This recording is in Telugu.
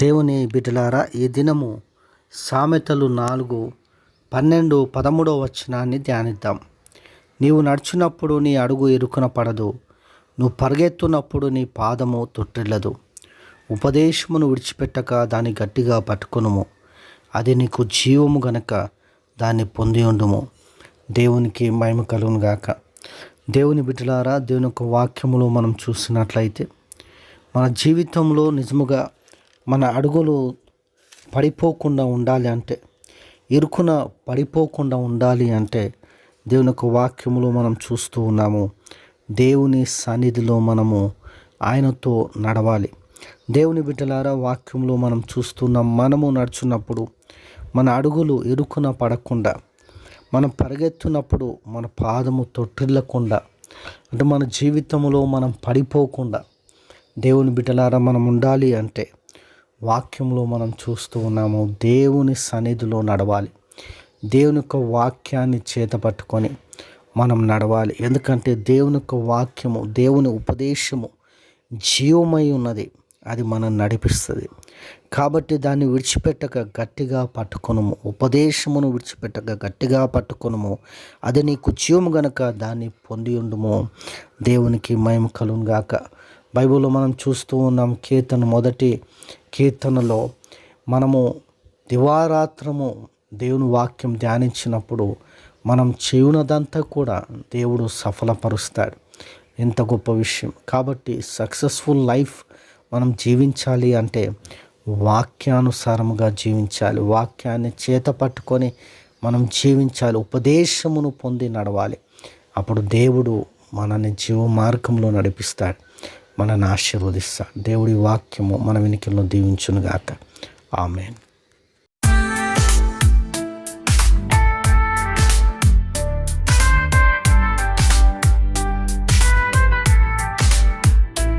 దేవుని బిడ్డలారా ఈ దినము సామెతలు నాలుగు పన్నెండు పదమూడవ వచనాన్ని ధ్యానిద్దాం. నీవు నడిచినప్పుడు నీ అడుగు ఇరుకున పడదు నువ్వు పరిగెత్తున్నప్పుడు నీ పాదము తొట్టిల్లదు. ఉపదేశమును విడిచిపెట్టక దాన్ని గట్టిగా పట్టుకునుము. అది నీకు జీవము గనక దాన్ని పొంది ఉండుము. దేవునికి మహిమ కలుగును గాక. దేవుని బిడ్డలారా దేవుని యొక్క వాక్యములో మనం చూసినట్లయితే మన జీవితంలో నిజముగా మన అడుగులు పడిపోకుండా ఉండాలి అంటే ఇరుకున పడిపోకుండా ఉండాలి అంటే దేవుని యొక్క వాక్యములో మనం చూస్తూ ఉన్నాము. దేవుని సన్నిధిలో మనము ఆయనతో నడవాలి. దేవుని బిడ్డలారా వాక్యంలో మనం చూస్తున్నాం మనము నడుచున్నప్పుడు మన అడుగులు ఇరుకున పడకుండా మనం పరిగెత్తున్నప్పుడు మన పాదము తొట్టిల్లకుండా అంటే మన జీవితంలో మనం పడిపోకుండా దేవుని బిడ్డలారా మనం ఉండాలి అంటే వాక్యంలో మనం చూస్తూ ఉన్నాము దేవుని సన్నిధిలో నడవాలి. దేవుని యొక్క వాక్యాన్ని చేత పట్టుకొని మనం నడవాలి. ఎందుకంటే దేవుని యొక్క వాక్యము దేవుని ఉపదేశము జీవమై ఉన్నది. అది మనం నడిపిస్తుంది. కాబట్టి దాన్ని విడిచిపెట్టక గట్టిగా పట్టుకొనుము. ఉపదేశమును విడిచిపెట్టక గట్టిగా పట్టుకునము. అది నీకు జీవము గనక దాన్ని పొంది ఉండుము దేవునికి మహిమ కలుగాక బైబిల్లో మనం చూస్తూ ఉన్నాం కీర్తన మొదటి కీర్తనలో మనము దివారాత్రము దేవుని వాక్యం ధ్యానించినప్పుడు మనం చేయునదంతా కూడా దేవుడు సఫలపరుస్తాడు. ఎంత గొప్ప విషయం. కాబట్టి సక్సెస్ఫుల్ లైఫ్ మనం జీవించాలి అంటే వాక్యానుసారముగా జీవించాలి. వాక్యాన్ని చేత పట్టుకొని మనం జీవించాలి. ఉపదేశమును పొంది నడవాలి. అప్పుడు దేవుడు మనల్ని జీవ మార్గంలో నడిపిస్తాడు. మనల్ని ఆశీర్వదిస్తాడు. దేవుడి వాక్యము మన వెనుకల్లో దీవించునుగాక. ఆమెన్.